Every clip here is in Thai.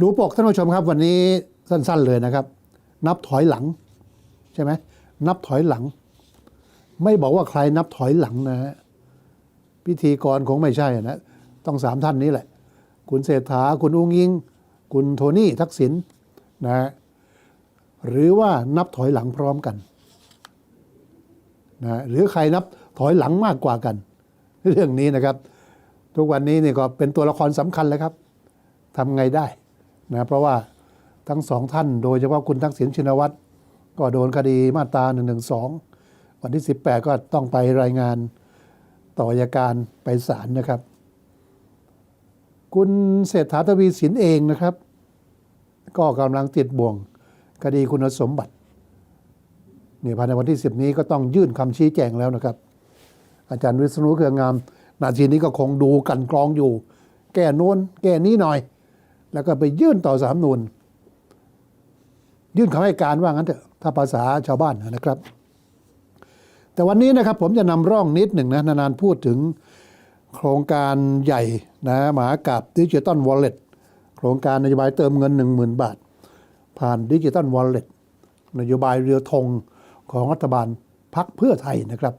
ดูปกท่านผู้ชมครับ วันนี้สั้น ๆเลยนะครับ นับถอยหลัง ใช่ไหมนับถอยหลัง ไม่บอกว่าใครนับถอยหลังนะฮะพิธีกรคงไม่ใช่นะ ต้องสามท่านนี้แหละ คุณเศรษฐาคุณอุ้งยิง คุณโทนี่ทักษิณนะฮะหรือว่านับถอยหลังพร้อมกันนะหรือใครนับถอยหลังมากกว่ากัน เรื่องนี้นะครับ ทุกวันนี้นี่ก็เป็นตัวละครสำคัญเลยครับทำไงได้ นะเพราะว่าทั้งสองท่าน โดยเฉพาะคุณทักษิณชินวัตรก็โดนคดีมาตรา1นึวันที่ 18 ก็ต้องไปรายงานต่ออัยการไปศาลนะครับ คุณเศรษฐาทวีสินเองนะครับ ก็กำลังติดบ่วงคดีคุณสมบัติเนี่ยภายในวันที่ 10 นี้ก็ต้องยื่นคำชี้แจงแล้วนะครับ อาจารย์วิษณุเครืองาม นาทีนี้ก็คงดูกลันกรองอยู่ แก้โน้นแก้นี้หน่อย แล้วก็ไปยื่นต่อสามนูนยื่นคำให้การว่างั้นเถอะถ้าภาษาชาวบ้านนะครับ แต่วันนี้นะครับผมจะนำร่องนิดหนึ่งนะนานๆพูดถึงโครงการใหญ่นะมหากราบดิจิตอลวอลเล็ตโครงการนโยบายเติมเงิน 1 0,000 บาท ผ่านดิจิตอลวอลเล็ตนโยบายเรือธงของรัฐบาลพักเพื่อไทยนะครับ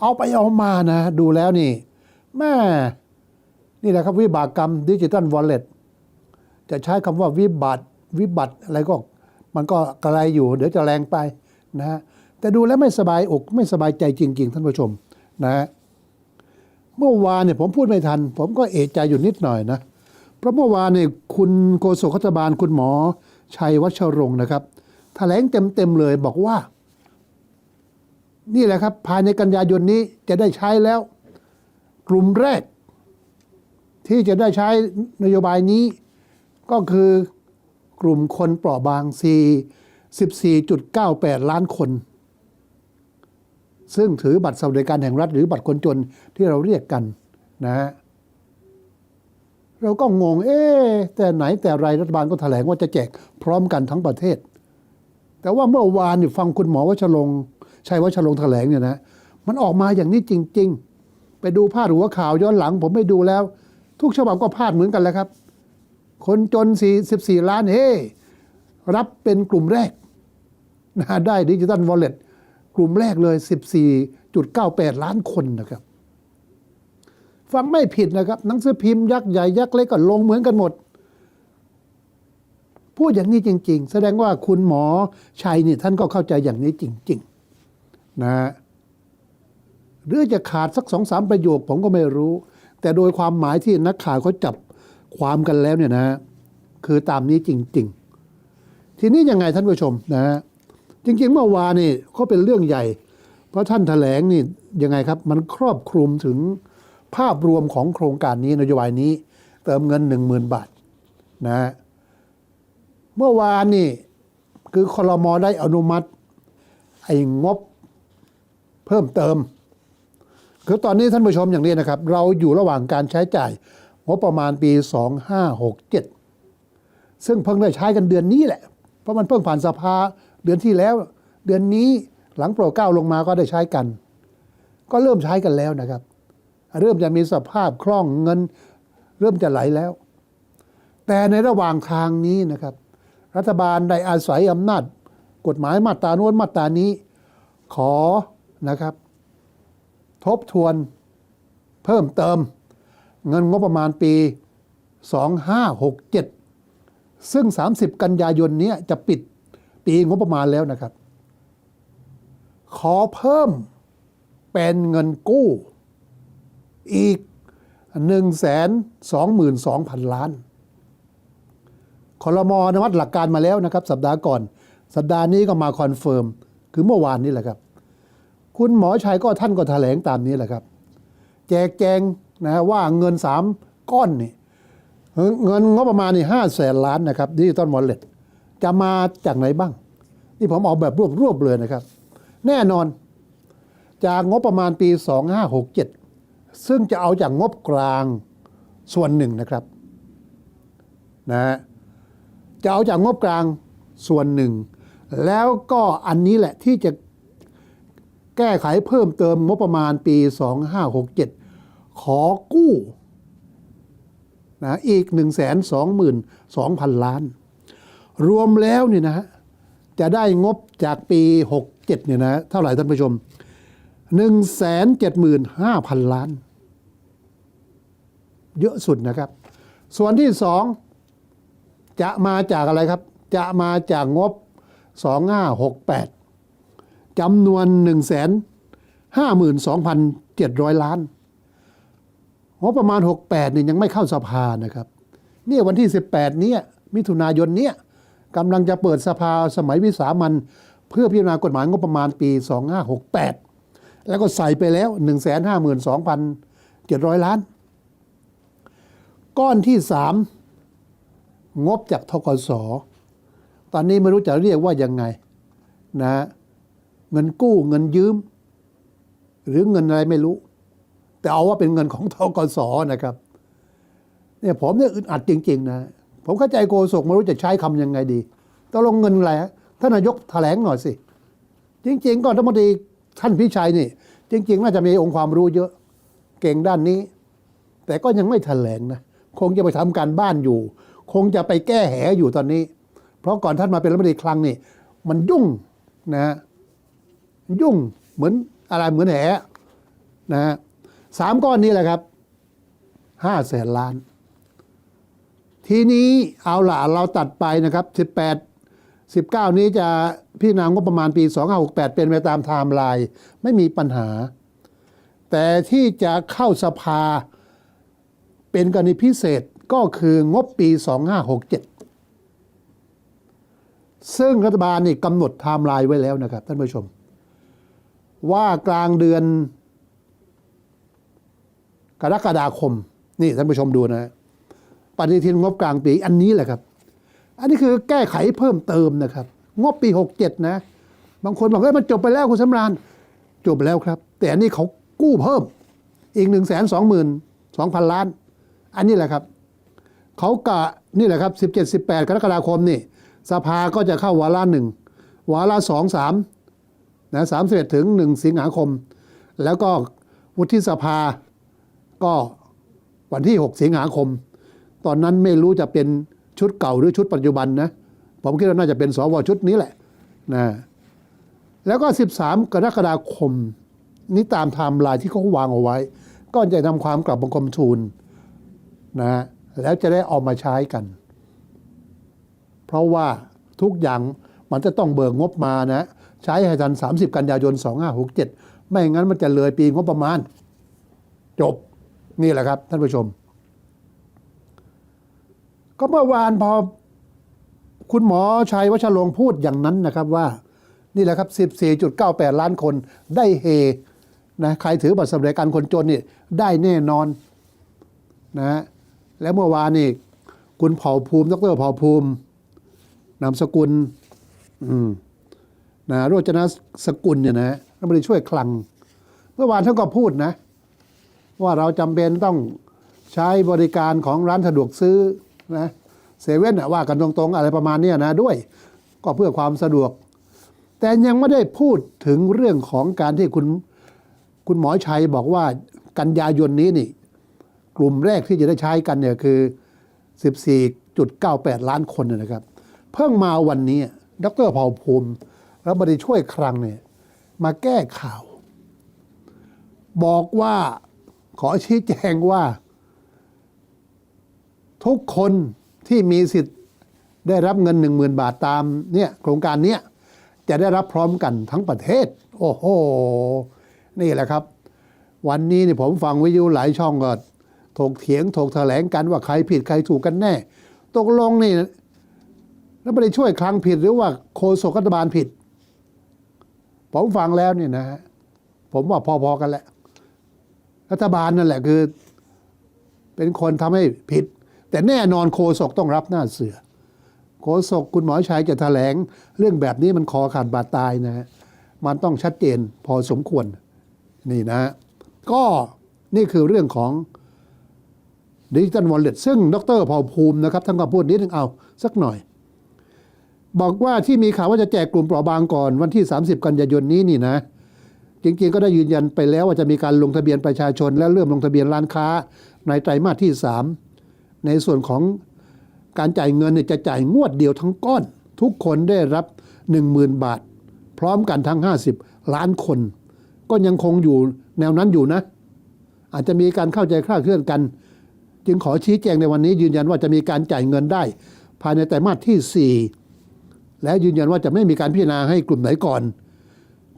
เอาไปเอามานะ ดูแล้วนี่แม่นี่แหละครับวิบากกรรมดิจิตอลวอลเล็ต จะใช้คำว่าวิบัติวิบัติอะไรก็มันก็กระไรอยู่ เดี๋ยวจะแรงไปนะฮะแต่ดูแล้วไม่สบายอกไม่สบายใจจริง ๆ ท่านผู้ชมนะฮะเมื่อวานเนี่ยผมพูดไม่ทัน ผมก็เอะใจอยู่นิดหน่อยนะ เพราะเมื่อวานเนี่ยคุณโฆษกรัฐบาลคุณหมอ ชัยวัชรงค์นะครับแถลงเต็มๆเลยบอกว่า นี่แหละครับ ภายในกันยายนนี้จะได้ใช้แล้ว กลุ่มแรก ที่จะได้ใช้นโยบายนี้ ก็คือกลุ่มคนเปราะบาง4 14.98 ล้านคน ซึ่งถือบัตรสวัสดิการแห่งรัฐหรือบัตรคนจนที่เราเรียกกันนะฮะเราก็งง เอ๊แต่ไหนแต่ไรรัฐบาลก็แถลงว่าจะแจกพร้อมกันทั้งประเทศ แต่ว่าเมื่อวานฟังคุณหมอวัชรงชัยวัชรงแถลงเนี่ยนะ มันออกมาอย่างนี้จริง ๆ ไปดูพาดหัวข่าวย้อนหลัง ผมไม่ดูแล้ว ทุกฉบับก็พาดเหมือนกันแหล้วครับ คนจน 44 ล้านเฮ้รับเป็นกลุ่มแรกนะได้ดิจิตอลวอลเล็ตกลุ่มแรกเลย 14.98 ล้านคนนะครับ ฟังไม่ผิดนะครับ หนังสือพิมพ์ยักษ์ใหญ่ยักษ์เล็กก็ลงเหมือนกันหมด พูดอย่างนี้จริง ๆ แสดงว่าคุณหมอชัยนี่ท่านก็เข้าใจอย่างนี้จริง ๆ นะฮะหรือจะขาดสักสองสามประโยคผมก็ไม่รู้ แต่โดยความหมายที่นักข่าวเขาจับ ความกันแล้วเนี่ยนะคือตามนี้จริง ๆ ทีนี้ยังไงท่านผู้ชมนะฮะจริงๆเมื่อวานนี่เขาเป็นเรื่องใหญ่ เพราะท่านแถลงนี่ยังไงครับ มันครอบคลุมถึงภาพรวมของโครงการนี้นโยบายนี้ เติมเงิน 1 0,000 บาทนะฮะเมื่อวานนี่คือคอรมอได้อนุมัติ ไอ้งบเพิ่มเติม คือตอนนี้ท่านผู้ชมอย่างนี้นะครับ เราอยู่ระหว่างการใช้จ่าย งบประมาณปี 2567 ซึ่งเพิ่งได้ใช้กันเดือนนี้แหละ เพราะมันเพิ่งผ่านสภาเดือนที่แล้ว เดือนนี้หลังโปรเก้าลงมาก็ได้ใช้กัน ก็เริ่มใช้กันแล้วนะครับ เริ่มจะมีสภาพคล่องเงิน เริ่มจะไหลแล้ว แต่ในระหว่างทางนี้นะครับ รัฐบาลได้อาศัยอำนาจ กฎหมายมาตราโน้นมาตรานี้ ขอนะครับ ทบทวนเพิ่มเติม เงินงบประมาณปี 2567 ซึ่ง 30 กันยายนนี้จะปิดปีงบประมาณแล้วนะครับ ขอเพิ่มเป็นเงินกู้ อีก 122,000 ล้านคอรมอนวัดหลักการมาแล้วนะครับ สัปดาห์ก่อน สัปดาห์นี้ก็มาคอนเฟิร์ม คือเมื่อวานนี้แหละครับ คุณหมอชัยก็ท่านก็แถลงตามนี้แหละครับ แจกแจง นะว่าเงินสามก้อนนี่เงินงบประมาณนี่ห้าแสนล้านนะครับดิจิตอลวอลเล็ตจะมาจากไหนบ้าง นี่ผมเอาแบบรวบรวบเลยนะครับ แน่นอนจากงบประมาณปี 2567 ซึ่งจะเอาจากงบกลางส่วนหนึ่งนะครับนะฮะจะเอาจากงบกลางส่วนหนึ่ง แล้วก็อันนี้แหละที่จะแก้ไขเพิ่มเติมงบประมาณปี 2567 ขอกู้นะอีก 1 2 2 0 0 0 ล้าน รวมแล้วนี่นะจะได้งบจากปี 67เนี่ยนะเท่าไหร่ท่านผู้ชม 175,000 ล้าน เยอะสุดนะครับ ส่วนที่สองจะมาจากอะไรครับ จะมาจากงบ 2568จำนวน 1 52,700 ล้าน งบประมาณ 68เนี่ยยังไม่เข้าสภานะครับเนี่ยวันที่ 18 เนี่ยมิถุนายนเนี่ยกำลังจะเปิดสภาสมัยวิสามันเพื่อพิจารณากฎหมายงบประมาณปี 2568 แล้วก็ใส่ไปแล้ว 152,700 ล้าน ก้อนที่ 3 งบจากทกสตอนนี้ไม่รู้จะเรียกว่ายังไงนะเงินกู้เงินยืม หรือเงินอะไรไม่รู้ แต่เอาว่าเป็นเงินของทกสนะครับเนี่ยผมเนี่ยอึดอัดจริง ๆ นะ ผมเข้าใจโกศกไม่รู้จะใช้คำยังไงดีต้องลงเงินอะไรฮะท่านนายกแถลงหน่อยสิ จริง ๆ ก็รัฐมนตรีท่านพิชัยนี่ จริง ๆ น่าจะมีองค์ความรู้เยอะเก่งด้านนี้ แต่ก็ยังไม่แถลงนะคงจะไปทำการบ้านอยู่ คงจะไปแก้แหอยู่ตอนนี้ เพราะก่อนท่านมาเป็นรัฐมนตรีคลังนี่ มันยุ่งนะฮะยุ่งเหมือนอะไรเหมือนแหนะฮะ สามก้อนนี้แหละครับห้าแสนล้าน ทีนี้เอาละเราตัดไปนะครับ18 19นี้จะพี่นางบประมาณปี2568เป็นไปตามไทม์ไลน์ไม่มีปัญหา แต่ที่จะเข้าสภาเป็นกรณีพิเศษก็คืองบปี 2567 ซึ่งรัฐบาลนี่กำหนดไทม์ไลน์ไว้แล้วนะครับท่านผู้ชม ว่ากลางเดือน กรกฎาคม นี่ท่านผู้ชมดูนะปฏิทินงบกลางปีอันนี้แหละครับ อันนี้คือแก้ไขเพิ่มเติมนะครับ งบปี 67 นะ บางคนบอกเฮ้ยมันจบไปแล้วคุณสำราญจบแล้วครับ แต่อันนี้เขากู้เพิ่มอีก1 2 2 0 0 0ล้าน อันนี้แหละครับเขากะนี่แหละครับ17 18 กรกฎาคมนี่ สภาก็จะเข้าวาระหนึ่งวาระสองสามนะสามสิบเอ็ดถึงหนึ่งสิงหาคม แล้วก็วุฒิสภา ก็วันที่ 6 สิงหาคม ตอนนั้นไม่รู้จะเป็นชุดเก่าหรือชุดปัจจุบันนะ ผมคิดว่าน่าจะเป็นสวชุดนี้แหละนะแล้วก็ 13 กรกฎาคม นี่ตามไทม์ไลน์ที่เขาวางเอาไว้ ก็จะทำความกลับบังคมทูลนะแล้วจะได้เอามาใช้กัน เพราะว่าทุกอย่างมันจะต้องเบิกงบมานะ ใช้ให้ทัน 30 กันยายน 2567 ไม่งั้นมันจะเลยปีงบประมาณ จบ นี่แหละครับ ท่านผู้ชม ก็เมื่อวานพอคุณหมอชัยวัชรงพูดอย่างนั้นนะครับว่า นี่แหละครับ 14.98 ล้านคนได้เฮนะใครถือบัตรสวัสดิการคนจนนี่ได้แน่นอนนะฮะและเมื่อวานนี่คุณเผ่าภูมิ ดรเผ่าภูมิ นามสกุลอืมนะโรจนสกุลเนี่ยนะรัฐมนตรีช่วยคลัง เมื่อวานท่านก็พูดนะ ว่าเราจำเป็นต้องใช้บริการของร้านสะดวกซื้อนะเซเว่นว่ากันตรงๆอะไรประมาณนี้นะด้วย ก็เพื่อความสะดวก แต่ยังไม่ได้พูดถึงเรื่องของการที่คุณคุณหมอชัยบอกว่ากันยายนนี้นี่ กลุ่มแรกที่จะได้ใช้กันเนี่ยคือ 14.98 ล้านคนนะครับ เพิ่งมาวันนี้ดรเผ่าภูมิรัฐมนตรีช่วยคลังเนี่ยมาแก้ข่าว บอกว่า ขอชี้แจงว่า ทุกคนที่มีสิทธิ์ได้รับเงิน 1 0,000 บาทตามเนี่ยโครงการเนี้ยจะได้รับพร้อมกันทั้งประเทศ โอ้โห นี่แหละครับ วันนี้เนี่ยผมฟังวิทยุหลายช่องก็ถกเถียงถกแถลงกันว่าใครผิดใครถูกกันแน่ ตกลงนี่แล้วไม่ได้ช่วยคลังผิดหรือว่าโฆษกรัฐบาลผิด ผมฟังแล้วเนี่ยนะฮะผมว่าพอๆกันแหละ รัฐบาลนั่นแหละคือ เป็นคนทำให้ผิด แต่แน่นอนโฆษกต้องรับหน้าเสือโฆษกคุณหมอชัยจะแถลง เรื่องแบบนี้มันคอขาดบาดตายนะฮะมันต้องชัดเจนพอสมควรนี่นะ ก็นี่คือเรื่องของดิจิ t a ลวอลเล็ตซึ่งดรเผ่าภูมินะครับท่านก็พูดนิดนึงเอาสักหน่อย บอกว่าที่มีข่าวว่าจะแจกกลุ่มเปราะบางก่อนวันที่ 30 กันยายนนี้นี่นะ จริงๆ ก็ได้ยืนยันไปแล้วว่าจะมีการลงทะเบียนประชาชน และเริ่มลงทะเบียนร้านค้า ในไตรมาสที่ 3 ในส่วนของการจ่ายเงินเนี่ยจะจ่ายงวดเดียวทั้งก้อน ทุกคนได้รับ 10,000 บาท พร้อมกันทั้ง 50 ล้านคน ก็ยังคงอยู่แนวนั้นอยู่นะ อาจจะมีการเข้าใจคลาดเคลื่อนกัน จึงขอชี้แจงในวันนี้ ยืนยันว่าจะมีการจ่ายเงินได้ ภายในไตรมาสที่ 4 และยืนยันว่าจะไม่มีการพิจารณาให้กลุ่มไหนก่อน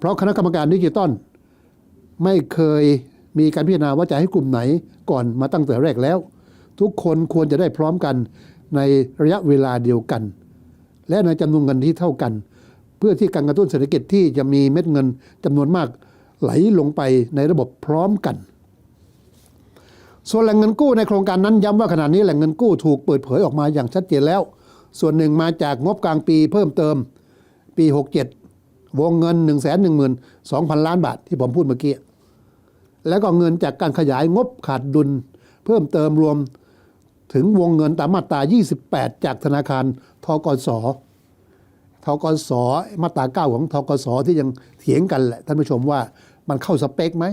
ราะคณะกรรมการดิจิตอลไม่เคยมีการพิจารณาว่าจะให้กลุ่มไหนก่อนมาตั้งแต่แรกแล้ว ทุกคนควรจะได้พร้อมกันในระยะเวลาเดียวกัน และในจำนวนเงินที่เท่ากัน เพื่อที่การกระตุ้นเศรษฐกิจที่จะมีเม็ดเงินจำนวนมากไหลลงไปในระบบพร้อมกัน ส่วนแหล่งเงินกู้ในโครงการนั้นย้ำว่าขณะนี้แหล่งเงินกู้ถูกเปิดเผยออกมาอย่างชัดเจนแล้ว ส่วนหนึ่งมาจากงบกลางปีเพิ่มเติมปี 67 วงเงิน 1 1 2 0 0 0 ล้านบาทที่ผมพูดเมื่อกี้ แล้วก็เงินจากการขยายงบขาดดุล เพิ่มเติมรวมถึงวงเงินตามมาตรา 28 จากธนาคารทกสทกสมาตราเก้าของทกสที่ยังเถียงกันแหละท่านผู้ชมว่ามันเข้าสเปคไหม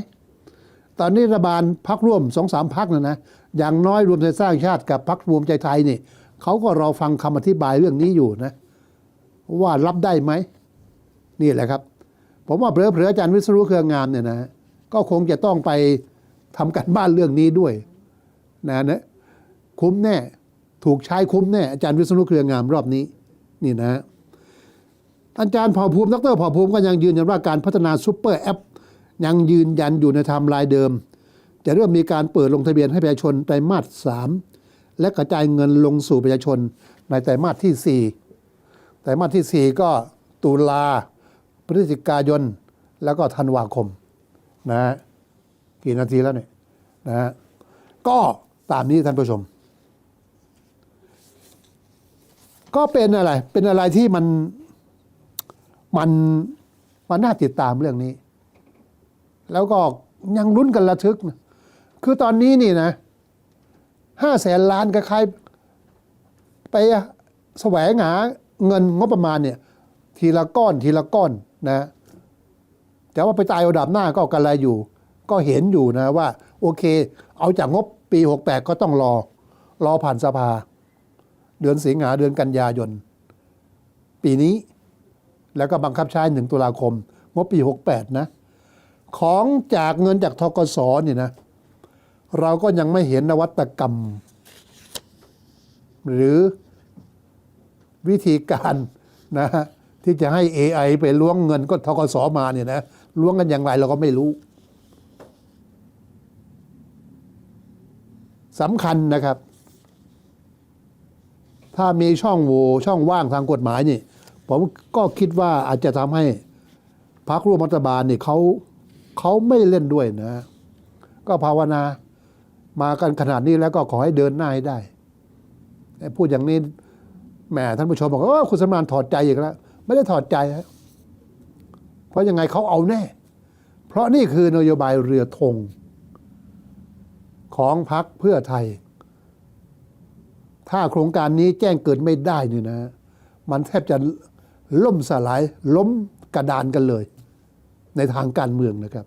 ตอนนี้รัฐบาลพักร่วมสองสามพักนะนะ อย่างน้อยรวมไทยสร้างชาติกับพักรวมใจไทยนี่เขาก็รอฟังคำอธิบายเรื่องนี้อยู่นะ ว่ารับได้ไหม นี่แหละครับ ผมว่าเผลอๆอาจารย์วิศรุเครืองามเนี่ยนะก็คงจะต้องไปทำการบ้านเรื่องนี้ด้วยนะนะคุ้มแน่ถูกใช้คุ้มแน่อาจารย์วิศนุเครืองามรอบนี้นี่นะอาจารย์เผ่าภูมิดรเผ่าภูมิก็ยังยืนยันว่าการพัฒนาซูเปอร์แอป ยังยืนยันอยู่ในไทม์ไลน์เดิม จะเริ่มมีการเปิดลงทะเบียนให้ประชาชนไตรมาสสามและกระจายเงินลงสู่ประชาชนในไตรมาสที่สี่ไตรมาสที่สี่ก็ตุลา พฤศจิกายน แล้วก็ธันวาคมนะฮะกี่นาทีแล้วเนี่ยนะฮะก็ตามนี้ท่านผู้ชม ก็เป็นอะไร เป็นอะไรที่มันมันมันน่าติดตามเรื่องนี้ แล้วก็ยังลุ้นกันระทึกนะคือตอนนี้นี่นะห้าแสนล้านก็คล้ายไปแสวงหาเงินงบประมาณเนี่ย ทีละก้อนทีละก้อน นะ แต่ว่าไปตายเอาดับหน้าก็กันอะไรอยู่ ก็เห็นอยู่นะว่า โอเค เอาจากงบปี 68 ก็ต้องรอ รอผ่านสภา เดือนสิงหาเดือนกันยายน ปีนี้ แล้วก็บังคับใช้หนึ่งตุลาคม งบปี 68 นะ ของจากเงินจากทกสเนี่ยนะ เราก็ยังไม่เห็นนวัตกรรม หรือวิธีการนะฮะ ที่จะให้ AI ไปล้วงเงินก็ทกสมาเนี่ยนะล้วงกันอย่างไรเราก็ไม่รู้สำคัญนะครับ ถ้ามีช่องโหว่ช่องว่างทางกฎหมายนี่ ผมก็คิดว่าอาจจะทำให้พรรคร่วมรัฐบาลนี่เขาเขาไม่เล่นด้วยนะ ก็ภาวนามากันขนาดนี้แล้วก็ขอให้เดินหน้าให้ได้ พูดอย่างนี้แหมท่านผู้ชมบอกว่าคุณสมานถอดใจอีกแล้ว ไม่ได้ถอดใจ เพราะยังไงเขาเอาแน่ เพราะนี่คือนโยบายเรือธงของพรรคเพื่อไทย ถ้าโครงการนี้แจ้งเกิดไม่ได้นี่นะ มันแทบจะล่มสลายล้มกระดานกันเลย ในทางการเมืองนะครับ